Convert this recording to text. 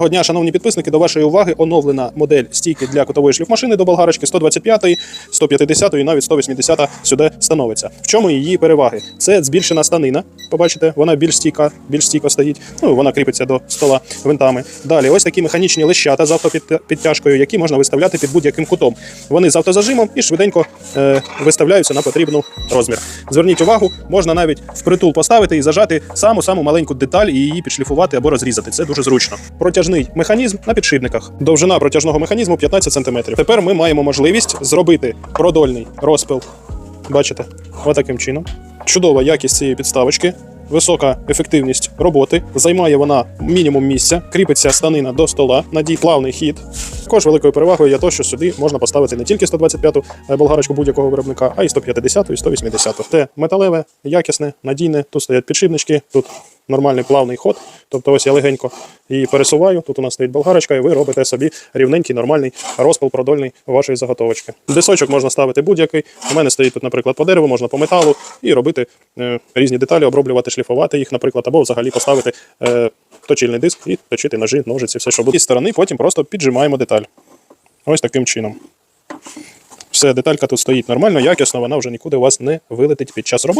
Доброго дня, шановні підписники. До вашої уваги оновлена модель стійки для котової шліфмашини до болгарочки 125, 150 і навіть 180 сюди становиться. В чому її переваги? Це збільшена станина. Побачите, вона більш стійка, більш стійко стоїть. Ну вона кріпиться до стола винтами. Далі, ось такі механічні лещата з автопідтяжкою, які можна виставляти під будь-яким кутом. Вони з автозажимом і швиденько е, виставляються на потрібну розмір. Зверніть увагу, можна навіть впритул поставити і зажати саму саму маленьку деталь і її підшліфувати або розрізати. Це дуже зручно. Протяжний механізм на підшипниках. Довжина протяжного механізму 15 см. Тепер ми маємо можливість зробити продольний розпил. Бачите, отаким чином. Чудова якість цієї підставочки. Висока ефективність роботи, займає вона мінімум місця, кріпиться станина до стола, надій плавний хід. Також великою перевагою є те, що сюди можна поставити не тільки 125-ту е, болгарочку будь-якого виробника, а й 150-ту і 180-ту. Те металеве, якісне, надійне. Тут стоять підшипнички, тут нормальний плавний ход. Тобто ось я легенько її пересуваю. Тут у нас стоїть болгарочка, і ви робите собі рівненький, нормальний розпил продольний вашої заготовочки. Дисочок можна ставити будь-який. У мене стоїть тут, наприклад, по дереву, можна по металу і робити е, різні деталі, оброблювати, шліфувати їх, наприклад, або взагалі поставити е, точильний диск і точити ножі, ножиці, все, що буде. І сторони потім просто піджимаємо деталь. Ось таким чином. Все, деталька тут стоїть нормально, якісно, вона вже нікуди у вас не вилетить під час роботи.